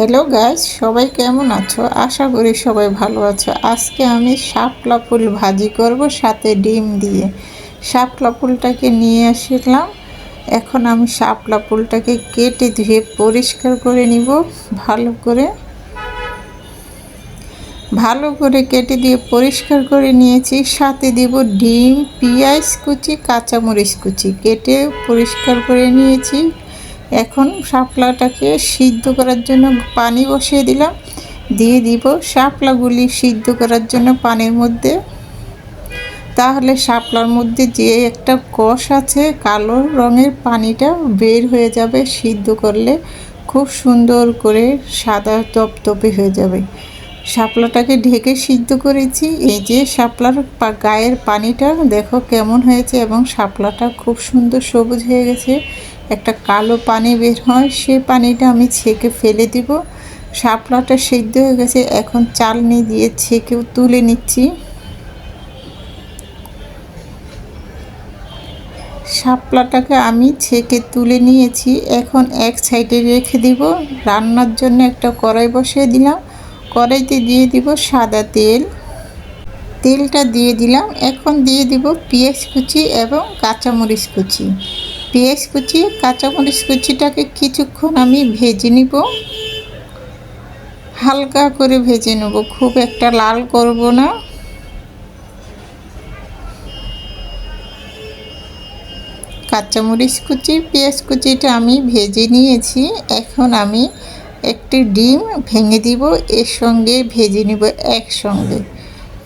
Hello guys সবাই কেমন আছো? আশা করি সবাই ভালো আছো। আজকে আমি শাপলা ফুল ভাজি করব সাথে ডিম দিয়ে। শাপলা ফুলটাকে নিয়ে আসলাম। এখন আমি শাপলা ফুলটাকে কেটে ধুয়ে পরিষ্কার করে নিব। ভালো করে। ভালো করে কেটে দিয়ে পরিষ্কার করে নিয়েছি। সাথে দিব ডিম, পেঁয়াজ কুচি, কাঁচামরিচ কুচি। কেটে পরিষ্কার করে নিয়েছি। এখন শাপলাটাকে সিদ্ধ করার জন্য পানি বসিয়ে দিলাম। দিয়ে দিব শাপলাগুলি সিদ্ধ করার জন্য পানির মধ্যে। তাহলে শাপলার মধ্যে যে একটা কষ আছে, কালো রঙের পানিটা বের হয়ে যাবে সিদ্ধ করলে। খুব সুন্দর করে সাদা তপতপে হয়ে যাবে। শাপলাটাকে ঢেকে সিদ্ধ করেছি। এই যে শাপলার গায়ের পানিটা, দেখো কেমন হয়েছে এবং শাপলাটা খুব সুন্দর সবুজ হয়ে গেছে। একটা কালো পানি বের হয়, সে পানিটা আমি ছেঁকে ফেলে দিব। শাপলাটা সিদ্ধ হয়ে গেছে, এখন চালনি দিয়ে ছেঁকেও তুলে নিচ্ছি। শাপলাটাকে আমি ছেঁকে তুলে নিয়েছি, এখন এক সাইডে রেখে দিব। রান্নার জন্য একটা কড়াই বসিয়ে দিলাম। কড়াইতে দিয়ে দিব সাদা তেল। তেলটা দিয়ে দিলাম। এখন দিয়ে দিব পেঁয়াজ কুচি এবং কাঁচামরিচ কুচি। পেঁয়াজ কুচি, কাঁচামরিচ কুচিটাকে কিছুক্ষণ আমি ভেজে নিব। হালকা করে ভেজে নেব। খুব একটা লাল করব না। কাঁচামরিচ কুচি, পেঁয়াজ কুচিটা আমি ভেজে নিয়েছি। এখন আমি একটি ডিম ভেঙে দিব, এর সঙ্গে ভেজে নিব একসঙ্গে।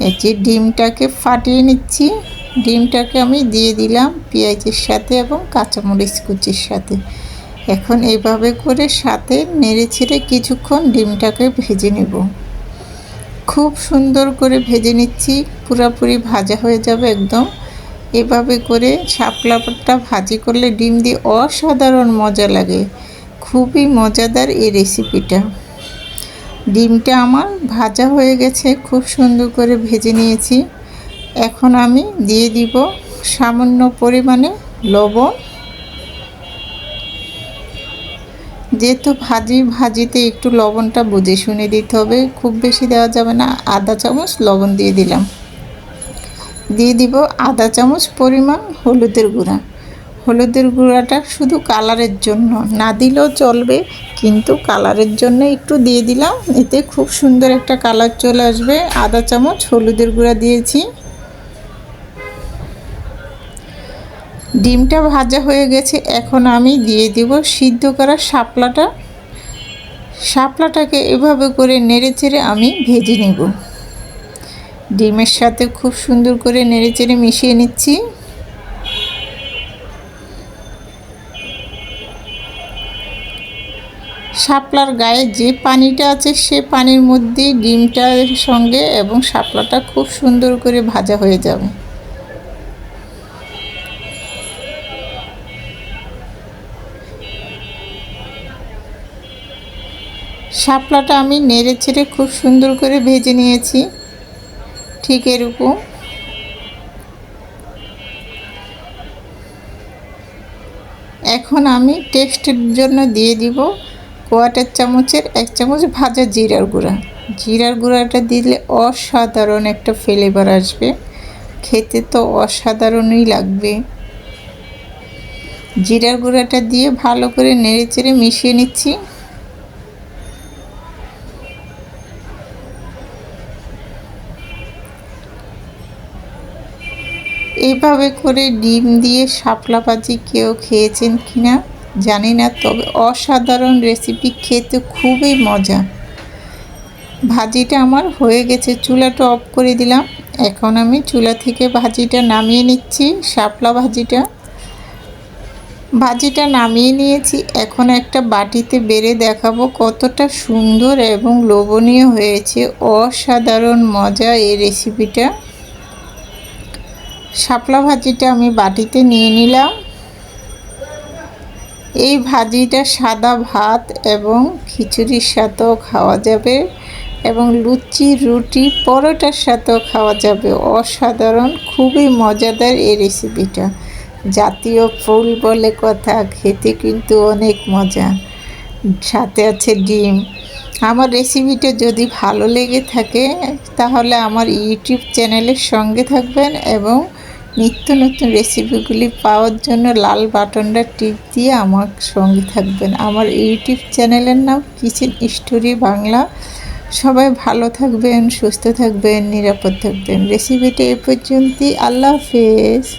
এই যে ডিমটাকে ফাটিয়ে নিচ্ছি। ডিমটাকে আমি দিয়ে দিলাম পেঁয়াজের সাথে এবং কাঁচামরিচ কুচির সাথে। এখন এইভাবে করে সাথে নেড়ে ছেড়ে কিছুক্ষণ ডিমটাকে ভেজে নেব। খুব সুন্দর করে ভেজে নিচ্ছি, পুরাপুরি ভাজা হয়ে যাবে একদম। এভাবে করে শাপলাটা ভাজি করলে ডিম দিয়ে অসাধারণ মজা লাগে। খুবই মজাদার এই রেসিপিটা ডিমটা আমার ভাজা হয়ে গেছে, খুব সুন্দর করে ভেজে নিয়েছি। এখন আমি দিয়ে দিব সামান্য পরিমাণে লবণ। যেহেতু ভাজি, ভাজিতে একটু লবণটা বুঝে শুনে দিতে হবে, খুব বেশি দেওয়া যাবে না, আধা চামচ লবণ দিয়ে দিলাম। দিয়ে দিব আধা চামচ পরিমাণ হলুদের গুঁড়া। হলুদের গুঁড়াটা শুধু কালারের জন্য। না দিলেও চলবে, কিন্তু কালারের জন্য একটু দিয়ে দিলাম। এতে খুব সুন্দর একটা কালার চলে আসবে। আধা চামচ হলুদের গুঁড়া দিয়েছি। ডিমটা ভাজা হয়ে গেছে। এখন আমি দিয়ে দিব সিদ্ধ করা শাপলাটা। শাপলাটাকে এভাবে করে নেড়ে চেড়ে আমি ভেজে নেব। ডিমের সাথে খুব সুন্দর করে নেড়ে চেড়ে মিশিয়ে নিচ্ছি। শাপলার গায়ে যে পানিটা আছে সে পানির মধ্যে ডিমটার সঙ্গে এবং শাপলাটা খুব সুন্দর করে ভাজা হয়ে যাবে। শাপলাটা আমি নেড়ে ছেড়ে খুব সুন্দর করে ভেজে নিয়েছি। ঠিক এরকম। এখন আমি টেস্টের জন্য দিয়ে দিব। কোয়াটার চামচের এক চামচ ভাজা জিরার গুঁড়া। জিরার গুঁড়াটা দিলে অসাধারণ একটা ফ্লেভার আসবে। খেতে তো অসাধারণই লাগবে। জিরার গুঁড়াটা দিয়ে ভালো করে নেড়ে চেড়ে মিশিয়ে নিচ্ছি। এভাবে করে ডিম দিয়ে শাপলা ভাজি কেউ খেয়েছেন কিনা? জানি না, তবে অসাধারণ রেসিপি খেতে খুবই মজা। ভাজিটা আমার হয়ে গেছে, চুলাটা অফ করে দিলাম। এখন আমি চুলা থেকে ভাজিটা নামিয়ে নিচ্ছি, শাপলা ভাজিটা। ভাজিটা নামিয়ে নিয়েছি, এখন একটা বাটিতে বেড়ে দেখাবো কতটা সুন্দর এবং লোভনীয় হয়েছে। অসাধারণ মজা এই রেসিপিটা শাপলা ভাজিটা আমি বাটিতে নিয়ে নিলাম। এই ভাজিটা সাদা ভাত এবং খিচুড়ির সাথেও খাওয়া যাবে এবং লুচি, রুটি, পরোটার সাথেও খাওয়া যাবে। অসাধারণ, খুবই মজাদার এই রেসিপিটা জাতীয় ফুল বলে কথা, খেতে কিন্তু অনেক মজা। সাথে আছে ডিম। আমার রেসিপিটা যদি ভালো লেগে থাকে, তাহলে আমার ইউটিউব চ্যানেলের সঙ্গে থাকবেন এবং নিত্য নতুন রেসিপিগুলি পাওয়ার জন্য লাল বাটনটা টিপ দিয়ে আমার সঙ্গে থাকবেন। আমার ইউটিউব চ্যানেলের নাম কিচেন স্টোরি বাংলা। সবাই ভালো থাকবেন, সুস্থ থাকবেন, নিরাপদ থাকবেন। রেসিপিটা এ পর্যন্তই। আল্লাহ হাফেজ।